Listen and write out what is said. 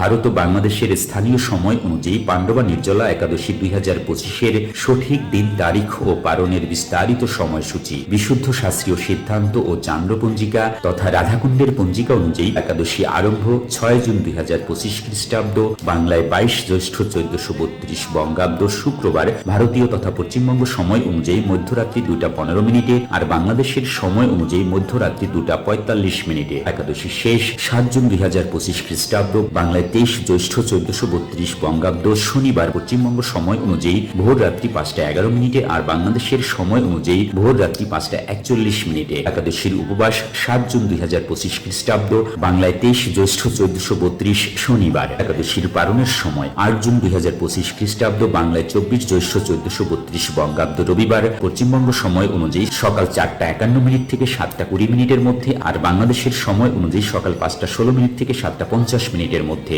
ভারত ও বাংলাদেশের স্থানীয় সময় অনুযায়ী পাণ্ডবা নির্জলা একাদশী দুই হাজার পঁচিশের সঠিক দিন, তারিখ ও পালনের বিস্তারিত সময়সূচি, বিশুদ্ধ শাস্ত্রীয় সিদ্ধান্ত ও চান্দ্র পঞ্জিকা তথা রাধাকুণ্ডের পঞ্জিকা অনুযায়ী একাদশী আরম্ভ ছয় জুন দুই হাজার পঁচিশ খ্রিস্টাব্দ, বাংলায় বাইশ জ্যৈষ্ঠ চোদ্দশো বত্রিশ বঙ্গাব্দ শুক্রবার, ভারতীয় তথা পশ্চিমবঙ্গ সময় অনুযায়ী মধ্যরাত্রি দুটা পনেরো মিনিটে আর বাংলাদেশের সময় অনুযায়ী মধ্যরাত্রি দুটা পঁয়তাল্লিশ মিনিটে। একাদশী শেষ, সাত জুন দুই হাজার পঁচিশ খ্রিস্টাব্দ, বাংলায় তেইশ জ্যৈষ্ঠ চোদ্দশো বত্রিশ বঙ্গাব্দ শনিবার পশ্চিমবঙ্গ সময় অনুযায়ী ভোর রাত্রি পাঁচটা এগারো মিনিটে আর বাংলাদেশের সময় অনুযায়ী ভোর রাত্রি পাঁচটা একচল্লিশ মিনিটে। একাদশীর উপবাস সাত জুন দুই হাজার পঁচিশ খ্রিস্টাব্দ, বাংলায় তেইশ জ্যৈষ্ঠ চোদ্দশো বত্রিশ শনিবার। একাদশীর পালনের সময় আট জুন দুই হাজার পঁচিশ খ্রিস্টাব্দ, বাংলায় চব্বিশ জ্যৈষ্ঠ চোদ্দশো বত্রিশ বঙ্গাব্দ রবিবার পশ্চিমবঙ্গ সময় অনুযায়ী সকাল চারটা একান্ন মিনিট থেকে সাতটা কুড়ি মিনিটের মধ্যে আর বাংলাদেশের সময় অনুযায়ী সকাল পাঁচটা ষোলো মিনিট থেকে সাতটা পঞ্চাশ মিনিটের মধ্যে।